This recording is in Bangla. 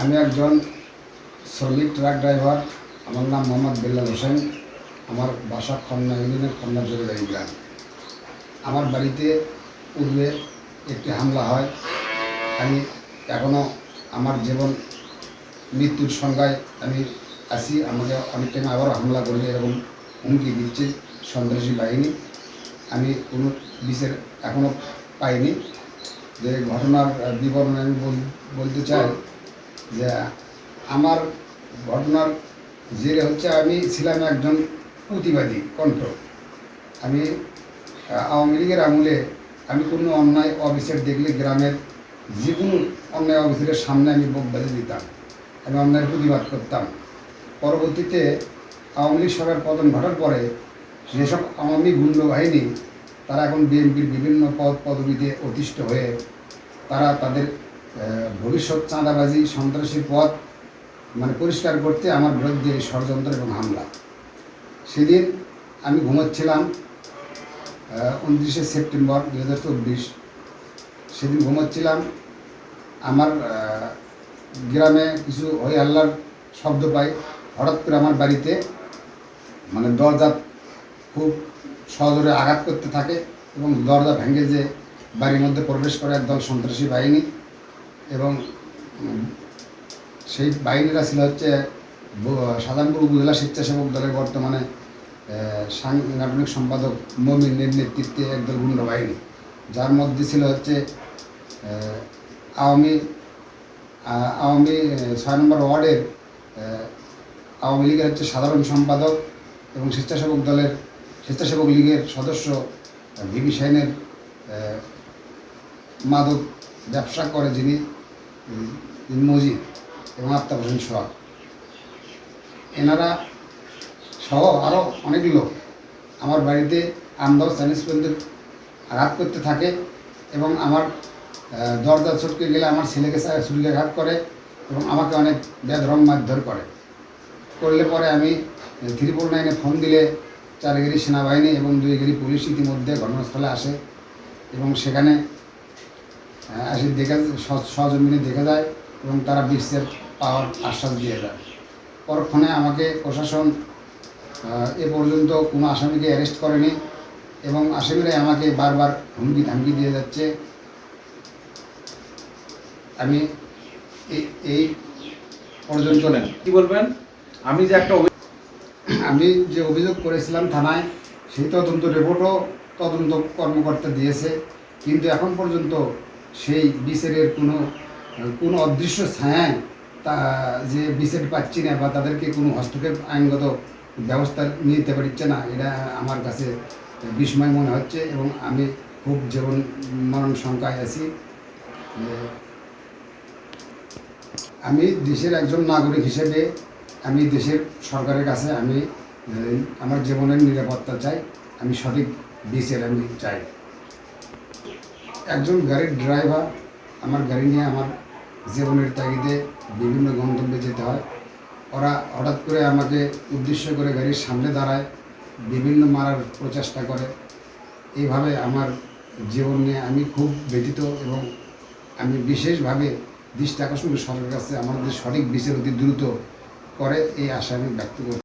আমি একজন শ্রমিক, ট্রাক ড্রাইভার। আমার নাম মোহাম্মদ বিল্লাল হোসেন। আমার বাসা খন্না ইউনিয়নের খন্না জোরেদারি গ্রাম। আমার বাড়িতে পূর্বে একটি হামলা হয়। আমি এখনও আমার জীবন মৃত্যুর সংজ্ঞায় আমি আছি। আমাকে অনেক টাইম আবারও হামলা করলে এরকম হুমকি দিচ্ছে সন্ত্রাসী বাহিনী। আমি কোনো বিচার এখনও পাইনি। যে ঘটনার বিবরণ আমি বল- বলতে চাই যে আমার ঘটনার জেরে হচ্ছে আমি ছিলাম একজন প্রতিবাদী কণ্ঠ। আমি আওয়ামী লীগের আমলে আমি কোনো অন্যায় অবিচার দেখলে গ্রামের যে কোনো অন্যায় অবিচারের সামনে আমি বেঁধে দিতাম, আমি অন্যায়ের প্রতিবাদ করতাম। পরবর্তীতে আওয়ামী লীগ সরকার পতন ঘটার পরে যেসব আওয়ামী গুন্ড বাহিনী তারা এখন বিএনপির বিভিন্ন পদ পদবিতে অতিষ্ঠ হয়ে তারা তাদের ভবিষ্যৎ চাঁদাবাজি, সন্ত্রাসী পথ মানে পরিষ্কার করতে আমার বিরুদ্ধে এই ষড়যন্ত্র এবং হামলা। সেদিন আমি ঘুমাচ্ছিলাম উনত্রিশে সেপ্টেম্বর দু হাজার চব্বিশ। সেদিন ঘুমাচ্ছিলাম, আমার গ্রামে কিছু হই হাল্লার শব্দ পাই। হঠাৎ করে আমার বাড়িতে মানে দরজা খুব সহজরে আঘাত করতে থাকে এবং দরজা ভেঙে যে বাড়ির মধ্যে প্রবেশ করে একদল সন্ত্রাসী বাহিনী। এবং সেই বাহিনীরা ছিল হচ্ছে সাধারণপুর উপজেলা স্বেচ্ছাসেবক দলের বর্তমানে সাংগঠনিক সম্পাদক মমিনের নেতৃত্বে একদল গুন্ড বাহিনী। যার মধ্যে ছিল হচ্ছে আওয়ামী আওয়ামী ছয় নম্বর ওয়ার্ডের আওয়ামী লীগের হচ্ছে সাধারণ সম্পাদক এবং স্বেচ্ছাসেবক দলের, স্বেচ্ছাসেবক লীগের সদস্য ভিবি সাইনের মাদক ব্যবসা করে যিনি মজিদ এবং আফতাব হোসেন সোহাগ এনারা সহ আরও অনেক লোক আমার বাড়িতে আমদাও চাইনিজ পর্যন্ত আঘাত করতে থাকে এবং আমার দরজা ছটকে গেলে আমার ছেলেকে ছুরিকাঘাত করে এবং আমাকে অনেক বেধরম মারধর করে। করলে পরে আমি ত্রিপুল নাইনে ফোন দিলে চারগিরি সেনাবাহিনী এবং দুইগিরি পুলিশ ইতিমধ্যে ঘটনাস্থলে আসে এবং সেখানে এসে দেখে সহজমিনে দেখে যায় এবং তারা বিশ্বের পাওয়ার আশ্বাস দিয়ে যায় পরক্ষণে আমাকে প্রশাসন এ পর্যন্ত কোনো আসামিকে অ্যারেস্ট করেনি এবং আসামিরাই আমাকে বারবার হুমকি ধামকি দিয়ে যাচ্ছে। আমি এই পর্যন্ত শোনেন কি বলবেন? আমি যে একটা আমি যে অভিযোগ করেছিলাম থানায় সেই তদন্ত রিপোর্টও তদন্ত কর্মকর্তা দিয়েছে। কিন্তু এখন পর্যন্ত সেই বিচারের কোনো কোনো অদৃশ্য ছায়ায় তা, যে বিচার পাচ্ছি না বা তাদেরকে কোনো হস্তক্ষেপ আইনগত ব্যবস্থা নিতে পারছে না, এটা আমার কাছে বিস্ময় মনে হচ্ছে এবং আমি খুব জীবন মরণ শঙ্কায় আছি। আমি দেশের একজন নাগরিক হিসেবে, আমি দেশের সরকারের কাছে আমি আমার জীবনের নিরাপত্তা চাই, আমি সঠিক বিচার আমি চাই। একজন গাড়ির ড্রাইভার আমার গাড়ি নিয়ে আমার জীবনের তাগিদে বিভিন্ন গন্তব্যে যেতে হয়। ওরা হঠাৎ করে আমাকে উদ্দেশ্য করে গাড়ির সামনে দাঁড়ায়, বিভিন্ন মারার প্রচেষ্টা করে। এইভাবে আমার জীবন নিয়ে আমি খুব ব্যথিত এবং আমি বিশেষভাবে দৃষ্টি আকর্ষণ করি সরকারের কাছে আমাদের সঠিক বিচার অতি দ্রুত করে, এই আশা আমি ব্যক্ত করি